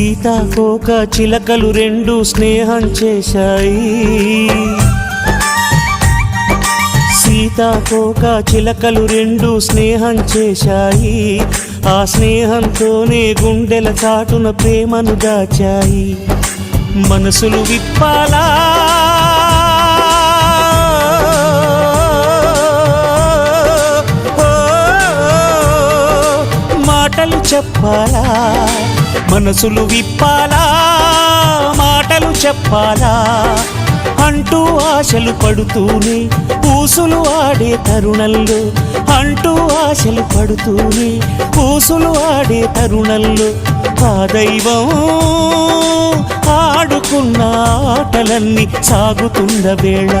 సీతాకోక చిలకలు రెండు స్నేహం చేశాయి. సీతాకోక చిలకలు రెండు స్నేహం చేశాయి. ఆ స్నేహంతోనే గుండెల చాటున ప్రేమను దాచాయి. మనసులు విప్పాలా? మాటలు చెప్పాలా? మనసులు విప్పాలా? మాటలు చెప్పాలా? అంటూ ఆశలు పడుతూనే పూసులు ఆడే తరుణంలో అంటూ ఆశలు పడుతూనే పూసులు ఆడే తరుణంలో ఆ దైవం ఆడుకున్న ఆటలన్నీ సాగుతున్న వేళ